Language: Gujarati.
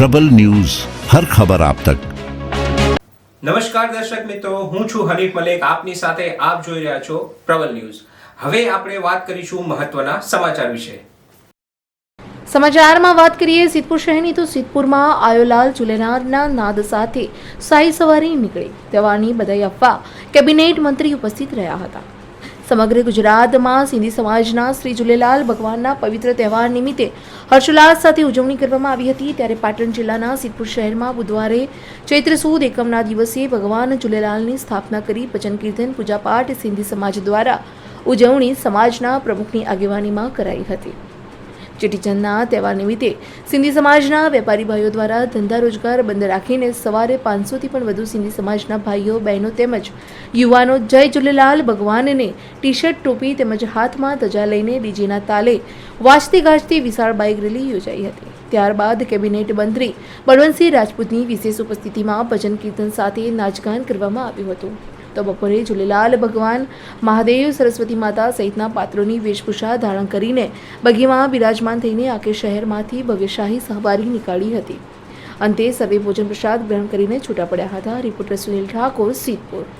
પ્રબલ ન્યૂઝ હર ખબર આપ તક. નમસ્કાર દર્શક મિત્રો હું છું હરીફ મલેક આપની સાથે આપ જોઈ રહ્યા છો પ્રબલ ન્યૂઝ. હવે આપણે વાત કરીશું મહત્વના સમાચાર વિશે. સમાચારમાં વાત કરીએ સિદ્ધપુર શહેરની તો સિદ્ધપુરમાં આયોલાલ જુલેનારના નાદ સાથે સાઈ સવારી નીકળી. તેવાની બધાઈ આપવા કેબિનેટ મંત્રી ઉપસ્થિત રહ્યા હતા. સમગ્ર ગુજરાતમાં સિંધી સમાજના શ્રી ઝૂલેલાલ ભગવાનના પવિત્ર તહેવાર નિમિત્તે હર્ષોલ્લાસ સાથે ઉજવણી કરવામાં આવી હતી. ત્યારે પાટણ જિલ્લાના સિદ્ધપુર શહેરમાં બુધવારે ચૈત્ર સુદ એકમના દિવસે ભગવાન ઝૂલેલાલની સ્થાપના કરી ભજન કીર્તન પૂજાપાઠ સિંધી સમાજ દ્વારા ઉજવણી સમાજના પ્રમુખની આગેવાનીમાં કરાઈ હતી. ચેટીચંદના તહેવાર નિમિત્તે સિંધી સમાજના વેપારી ભાઈઓ દ્વારા ધંધા રોજગાર બંધ રાખીને સવારે પાંચસોથી પણ વધુ સિંધી સમાજના ભાઈઓ, બહેનો તેમજ યુવાનો જય ઝૂલેલાલ ભગવાનને ટી શર્ટ ટોપી તેમજ હાથમાં ધજા લઈને ડીજેના તાલે વાજતી ગાજતી વિશાળ બાઇક રેલી યોજાઈ હતી. ત્યારબાદ કેબિનેટ મંત્રી બળવંતસિંહ રાજપૂતની વિશેષ ઉપસ્થિતિમાં ભજન કીર્તન સાથે નાચગાન કરવામાં આવ્યું હતું. તો બપોરે ઝૂલેલાલ ભગવાન મહાદેવ સરસ્વતી માતા સહિતના પાત્રોની વેશભૂષા ધારણ કરીને બગીમાં બિરાજમાન થઈને આખે શહેરમાંથી ભવ્યશાહી સહવારી નીકાળી હતી. અંતે સર્વે ભોજન પ્રસાદ ગ્રહણ કરીને છૂટા પડ્યા હતા. રિપોર્ટર સુનિલ ઠાકોર, સિદ્ધપુર.